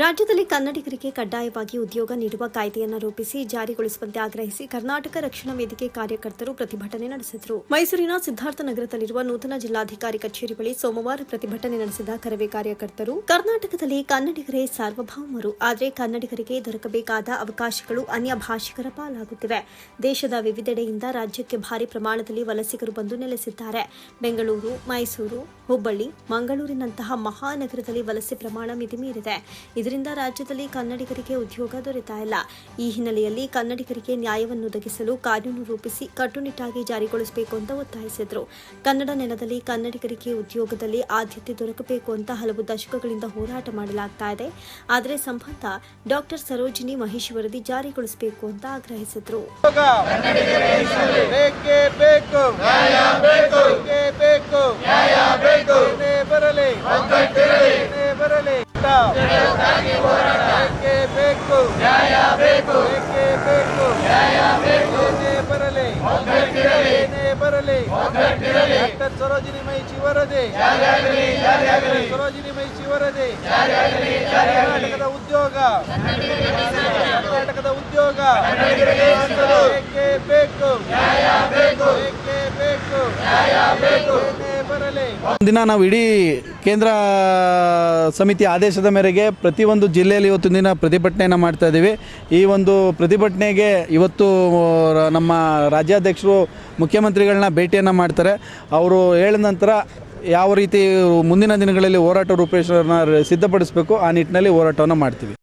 ರಾಜ್ಯದಲ್ಲಿ ಕನ್ನಡಿಗರಿಗೆ ಕಡ್ಡಾಯವಾಗಿ ಉದ್ಯೋಗ ನೀಡುವ ಕಾಯ್ದೆಯನ್ನು ರೂಪಿಸಿ ಜಾರಿಗೊಳಿಸುವಂತೆ ಆಗ್ರಹಿಸಿ ಕರ್ನಾಟಕ ರಕ್ಷಣಾ ವೇದಿಕೆ ಕಾರ್ಯಕರ್ತರು ಪ್ರತಿಭಟನೆ ನಡೆಸಿದರು. ಮೈಸೂರಿನ ಸಿದ್ಧಾರ್ಥ ನಗರದಲ್ಲಿರುವ ನೂತನ ಜಿಲ್ಲಾಧಿಕಾರಿ ಕಚೇರಿ ಬಳಿ ಸೋಮವಾರ ಪ್ರತಿಭಟನೆ ನಡೆಸಿದ ಕರವೇ ಕಾರ್ಯಕರ್ತರು, ಕರ್ನಾಟಕದಲ್ಲಿ ಕನ್ನಡಿಗರೇ ಸಾರ್ವಭೌಮರು, ಆದರೆ ಕನ್ನಡಿಗರಿಗೆ ದೊರಕಬೇಕಾದ ಅವಕಾಶಗಳು ಅನ್ಯ ಭಾಷಿಕರ ಪಾಲಾಗುತ್ತಿವೆ. ದೇಶದ ವಿವಿಧೆಡೆಯಿಂದ ರಾಜ್ಯಕ್ಕೆ ಭಾರಿ ಪ್ರಮಾಣದಲ್ಲಿ ವಲಸಿಗರು ಬಂದು ನೆಲೆಸಿದ್ದಾರೆ. ಬೆಂಗಳೂರು, ಮೈಸೂರು, ಹುಬ್ಬಳ್ಳಿ, ಮಂಗಳೂರಿನಂತಹ ಮಹಾನಗರದಲ್ಲಿ ವಲಸೆ ಪ್ರಮಾಣ ಮಿತಿ ಮೀರಿದೆ ಇದರಿಂದ ರಾಜ್ಯದಲ್ಲಿ ಕನ್ನಡಿಗರಿಗೆ ಉದ್ಯೋಗ ದೊರೆತಾ ಇಲ್ಲ ಈ ಹಿನ್ನೆಲೆಯಲ್ಲಿ ಕನ್ನಡಿಗರಿಗೆ ನ್ಯಾಯವನ್ನು ಒದಗಿಸಲು ಕಾನೂನು ರೂಪಿಸಿ ಕಟ್ಟುನಿಟ್ಟಾಗಿ ಜಾರಿಗೊಳಿಸಬೇಕು ಅಂತ ಒತ್ತಾಯಿಸಿದರು ಕನ್ನಡ ನೆಲದಲ್ಲಿ ಕನ್ನಡಿಗರಿಗೆ ಉದ್ಯೋಗದಲ್ಲಿ ಆದ್ಯತೆ ದೊರಕಬೇಕು ಅಂತ ಹಲವು ದಶಕಗಳಿಂದ ಹೋರಾಟ ಮಾಡಲಾಗ್ತಾ ಇದೆ ಆದರೆ ಸಂಬಂಧ ಡಾಕ್ಟರ್ ಸರೋಜಿನಿ ಮಹೇಶ್ ವರದಿ ಜಾರಿಗೊಳಿಸಬೇಕು ಅಂತ ಆಗ್ರಹಿಸಿದರು ಬರಲಿ ಬೇಕೇ ಬೇಕು ಬೇಕೇ ಬೇಕು? ನ್ಯಾಯ ಬೇಕು? ಬೇಕೇ ಬೇಕು ನ್ಯಾಯ ಬೇಕು ಬರಲಿ? ಏನೇ ಬರಲಿ? ಡಾಕ್ಟರ್ ಸರೋಜಿನಿ ಮೈಚಿ ವರದಿ ಸರೋಜಿನಿ ಮೈಚಿ ವರದಿ ಕರ್ನಾಟಕದ ಉದ್ಯೋಗ. ಕರ್ನಾಟಕದ ಉದ್ಯೋಗ. ಬೇಕು? ಬೇಕೇ ಬೇಕು ಏನೇ ಬರಲಿ ದಿನ ನಾವು ಇಡೀ ಕೇಂದ್ರ ಸಮಿತಿ ಆದೇಶದ ಮೇರೆಗೆ ಪ್ರತಿಯೊಂದು ಜಿಲ್ಲೆಯಲ್ಲಿ ಇವತ್ತು ದಿನ ಪ್ರತಿಭಟನೆಯನ್ನು ಮಾಡ್ತಾ ಇದ್ದೀವಿ. ಈ ಒಂದು ಪ್ರತಿಭಟನೆಗೆ ಇವತ್ತು ನಮ್ಮ ರಾಜ್ಯಾಧ್ಯಕ್ಷರು, ಮುಖ್ಯಮಂತ್ರಿಗಳನ್ನ ಭೇಟಿಯನ್ನು ಮಾಡ್ತಾರೆ. ಅವರು ಹೇಳಿದ ನಂತರ ಯಾವ ರೀತಿ ಮುಂದಿನ ದಿನಗಳಲ್ಲಿ ಹೋರಾಟ ರೂಪೇಶ್ವರನ ಸಿದ್ಧಪಡಿಸಬೇಕು, ಆ ನಿಟ್ಟಿನಲ್ಲಿ ಹೋರಾಟವನ್ನು ಮಾಡ್ತೀವಿ.